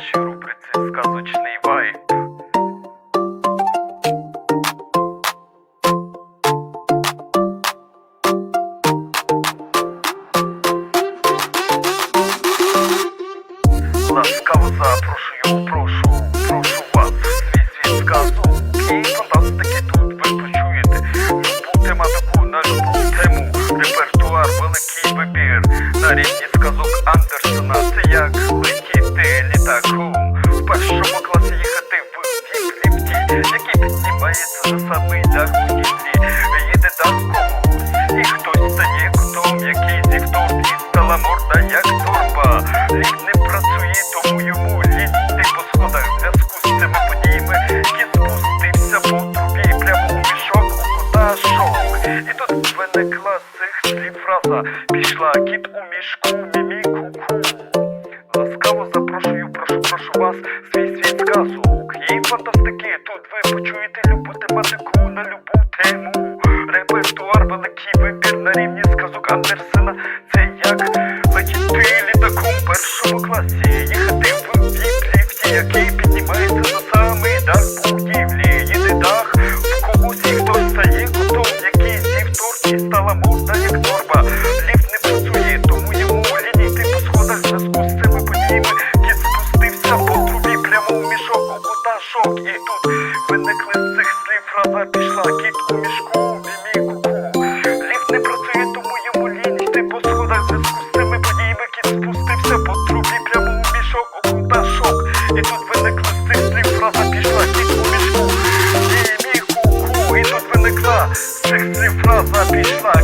нашій рубриці сказочний вайб. Ласкаво запрошую, прошу, прошу вас, в свій світ сказу. І фантастики тут ви почуєте. Любу тематику, на любу тему, репертуар, великий вибір, на рівні сказок Андерсон. Який піднімається на самий дах будівлі. Їде дах комусь, і хтось стає котом, який і стала морда, як торба. Ліфт не працює, тому йому лізти по сходах в зв'язку з цими подіями. Кіт спустився по трубі прямо у мішок у кота шок. І тут виникла з цих слів фраза Пішла кіт у мішку, мімі тут ви почуєте любу тематику на любу тему. Репертуар, великий вибір на рівні сказок Андерсена. пішла, кіт у мішку, біміку. Ліфт не працює, тому йому лінь ти по сходах зв'язку з цими подіями кіт спустився по трубі прямо у мішок, у та. І тут виникла з цих слів фраза пішла, кіт у мішку. Біміку, і тут виникла з цих слів фраза пішла.